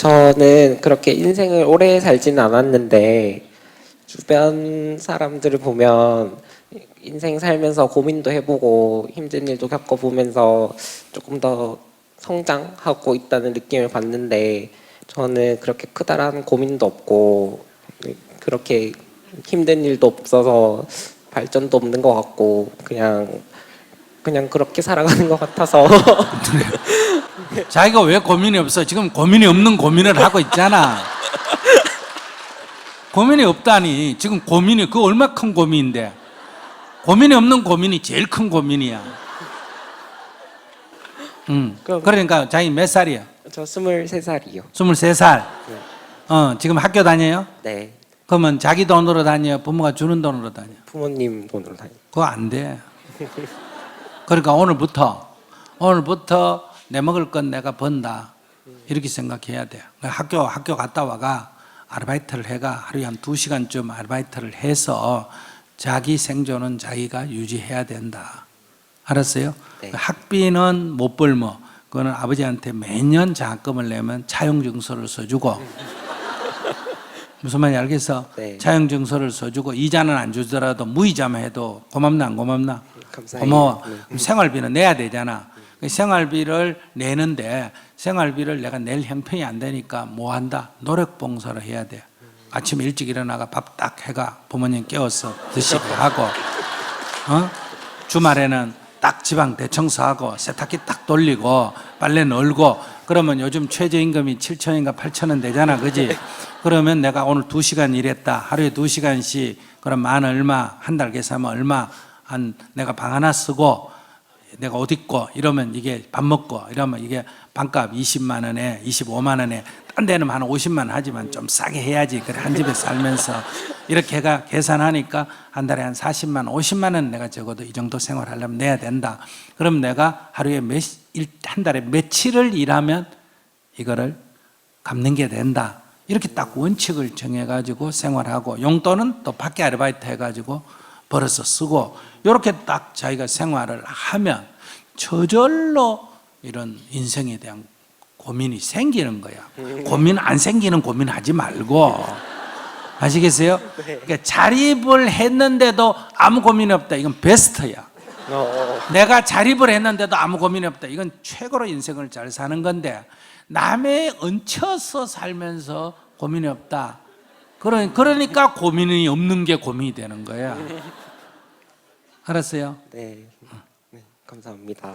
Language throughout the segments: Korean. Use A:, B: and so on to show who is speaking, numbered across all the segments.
A: 저는 그렇게 인생을 오래 살지는 않았는데 주변 사람들을 보면 인생 살면서 고민도 해보고 힘든 일도 겪어보면서 조금 더 성장하고 있다는 느낌을 받는데 저는 그렇게 크다라는 고민도 없고 그렇게 힘든 일도 없어서 발전도 없는 것 같고 그냥 그냥 그렇게 살아가는 것 같아서
B: 자기가 왜 고민이 없어? 지금 고민이 없는 고민을 하고 있잖아. 고민이 없다니. 지금 고민이 그 얼마 큰 고민인데. 고민이 없는 고민이 제일 큰 고민이야. 음.
A: 그럼-
B: 그러니까 자기 몇 살이야?
A: 저 23살이요.
B: 23살. 어, 지금 학교 다녀요?
A: 네.
B: 그러면 자기 돈으로 다녀요? 부모가 주는 돈으로 다녀요?
A: 부모님 돈으로 다니.
B: 그거 안 돼. 그러니까 오늘부터 오늘부터 내 먹을 건 내가 번다 이렇게 생각해야 돼. 학교 학교 갔다 와가 아르바이트를 해가 하루에 한 두 시간쯤 아르바이트를 해서 자기 생존은 자기가 유지해야 된다. 알았어요?
A: 네.
B: 학비는 못 벌뭐 그거는 아버지한테 매년 장학금을 내면 차용 증서를 써주고 무슨 말인지 알겠어?
A: 네.
B: 차용 증서를 써주고 이자는 안 주더라도 무이자만 해도 고맙나 안 고맙나? 고마워.
A: 네.
B: 생활비는 내야 되잖아. 그 생활비를 내는데 생활비를 내가 낼 형편이 안 되니까 뭐 한다? 노력 봉사를 해야 돼. 아침 일찍 일어나가 밥 딱 해가 부모님 깨워서 드시게 하고, 어? 주말에는 딱 지방 대청소하고 세탁기 딱 돌리고 빨래 널고 그러면 요즘 최저임금이 7천인가 8천원 되잖아. 그지? 그러면 내가 오늘 두시간 일했다. 하루에 두시간씩 그럼 만 얼마, 한 달 계산하면 얼마, 한 내가 방 하나 쓰고 내가 옷 입고 이러면 이게 밥 먹고 이러면 이게 반값 20만 원에 25만 원에 딴 데는 한 50만 원 하지만 좀 싸게 해야지. 그래 한 집에 살면서. 이렇게 해가 계산하니까 한 달에 한 40만 원 50만 원 내가 적어도 이 정도 생활하려면 내야 된다. 그럼 내가 하루에 몇 한 달에 며칠을 일하면 이거를 갚는 게 된다. 이렇게 딱 원칙을 정해가지고 생활하고 용돈은 또 밖에 아르바이트 해가지고 벌어서 쓰고 이렇게 딱 자기가 생활을 하면 저절로 이런 인생에 대한 고민이 생기는 거야. 고민 안 생기는 고민 하지 말고 아시겠어요? 그러니까 자립을 했는데도 아무 고민이 없다. 이건 베스트야.
A: 어,
B: 내가 자립을 했는데도 아무 고민이 없다. 이건 최고로 인생을 잘 사는 건데 남의 얹혀서 살면서 고민이 없다. 그러- 그러니까 고민이 없는 게 고민이 되는 거야. 알았어요?
A: 네. 네. 감사합니다.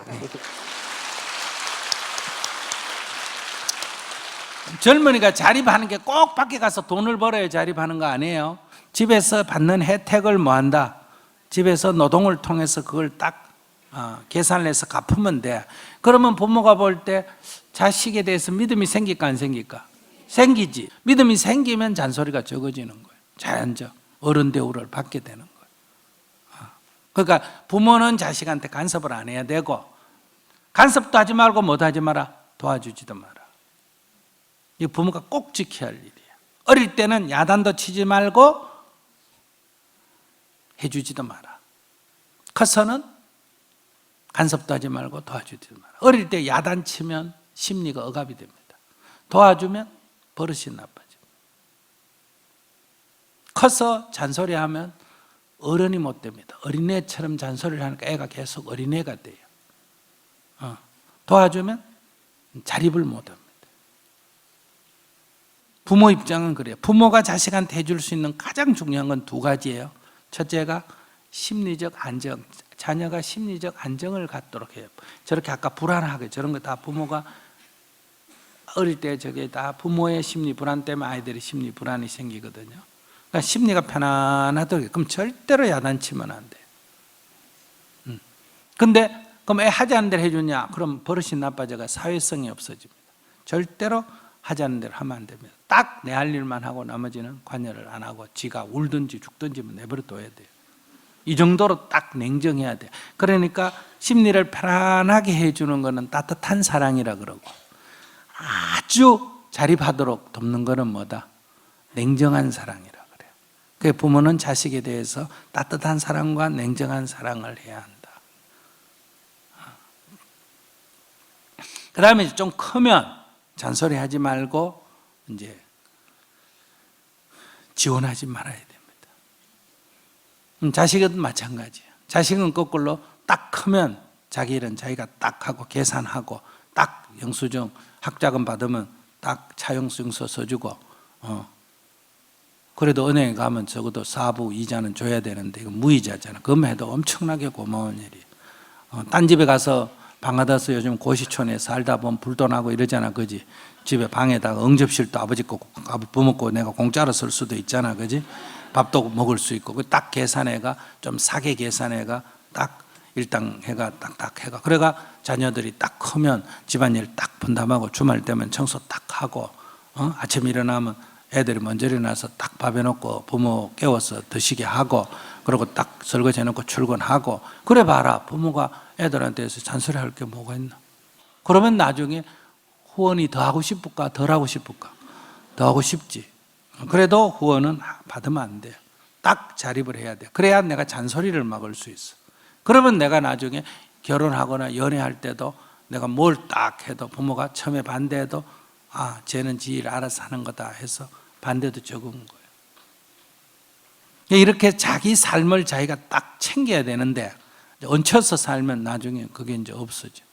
B: 젊은이가 자립하는 게 꼭 밖에 가서 돈을 벌어야 자립하는 거 아니에요? 집에서 받는 혜택을 뭐 한다? 집에서 노동을 통해서 그걸 딱 어, 계산을 해서 갚으면 돼. 그러면 부모가 볼 때 자식에 대해서 믿음이 생길까 안 생길까? 생기지. 믿음이 생기면 잔소리가 적어지는 거예요. 자연적 어른 대우를 받게 되는 거예요. 어. 그러니까 부모는 자식한테 간섭을 안 해야 되고 간섭도 하지 말고 뭐도 하지 마라. 도와주지도 마라. 이 부모가 꼭 지켜야 할 일이야. 어릴 때는 야단도 치지 말고 해주지도 마라. 커서는 간섭도 하지 말고 도와주지도 마라. 어릴 때 야단 치면 심리가 억압이 됩니다. 도와주면 버릇이 나빠집니다. 커서 잔소리하면 어른이 못 됩니다. 어린애처럼 잔소리를 하니까 애가 계속 어린애가 돼요. 어. 도와주면 자립을 못 합니다. 부모 입장은 그래요. 부모가 자식한테 해줄 수 있는 가장 중요한 건 두 가지예요. 첫째가 심리적 안정. 자녀가 심리적 안정을 갖도록 해요. 저렇게 아까 불안하게 저런 거 다 부모가 어릴 때 저게 다 부모의 심리 불안 때문에 아이들이 심리 불안이 생기거든요. 그러니까 심리가 편안하도록 그럼 절대로 야단치면 안 돼요. 음. 근데 그럼 애 하지 않는 대로 해주냐? 그럼 버릇이 나빠져가 사회성이 없어집니다. 절대로 하지 않는 대로 하면 안 됩니다. 딱 내 할 일만 하고 나머지는 관여를 안 하고 지가 울든지 죽든지 뭐 내버려 둬야 돼요. 이 정도로 딱 냉정해야 돼. 그러니까 심리를 편안하게 해주는 거는 따뜻한 사랑이라 그러고 아주 자립하도록 돕는 거는 뭐다? 냉정한 사랑이라 그래요. 그 부모는 자식에 대해서 따뜻한 사랑과 냉정한 사랑을 해야 한다. 그 다음에 좀 크면 잔소리 하지 말고 이제 지원하지 말아야 됩니다. 음, 자식은 마찬가지예요. 자식은 거꾸로 딱 크면 자기 일은 자기가 딱 하고 계산하고 딱 영수증 학자금 받으면 딱 차용증서 써주고 어. 그래도 은행에 가면 적어도 사부 이자는 줘야 되는데 이거 무이자잖아. 그럼 해도 엄청나게 고마운 일이. 어, 딴 집에 가서 방가다서 요즘 고시촌에 살다 보면 불도 나고 이러잖아, 그지? 집에 방에다가 응접실도 아버지 거거 내가 공짜로 쓸 수도 있잖아, 그지? 밥도 먹을 수 있고 그딱 계산해가 좀 사게 계산해가 딱 일당 해가 딱딱 해가. 그래가 자녀들이 딱 크면 집안일 딱 분담하고 주말 되면 청소 딱 하고 어? 아침 일어나면 애들이 먼저 일어나서 딱 밥 해놓고 부모 깨워서 드시게 하고 그리고 딱 설거지 해놓고 출근하고 그래 봐라 부모가 애들한테서 잔소리 할 게 뭐가 있나? 그러면 나중에 후원이 더 하고 싶을까 덜 하고 싶을까? 더 하고 싶지. 그래도 후원은 받으면 안 돼요 딱 자립을 해야 돼. 그래야 내가 잔소리를 막을 수 있어 그러면 내가 나중에 결혼하거나 연애할 때도 내가 뭘 딱 해도 부모가 처음에 반대해도 아 쟤는 지 일 알아서 하는 거다 해서 반대도 적은 거예요 이렇게 자기 삶을 자기가 딱 챙겨야 되는데 얹혀서 살면 나중에 그게 이제 없어져.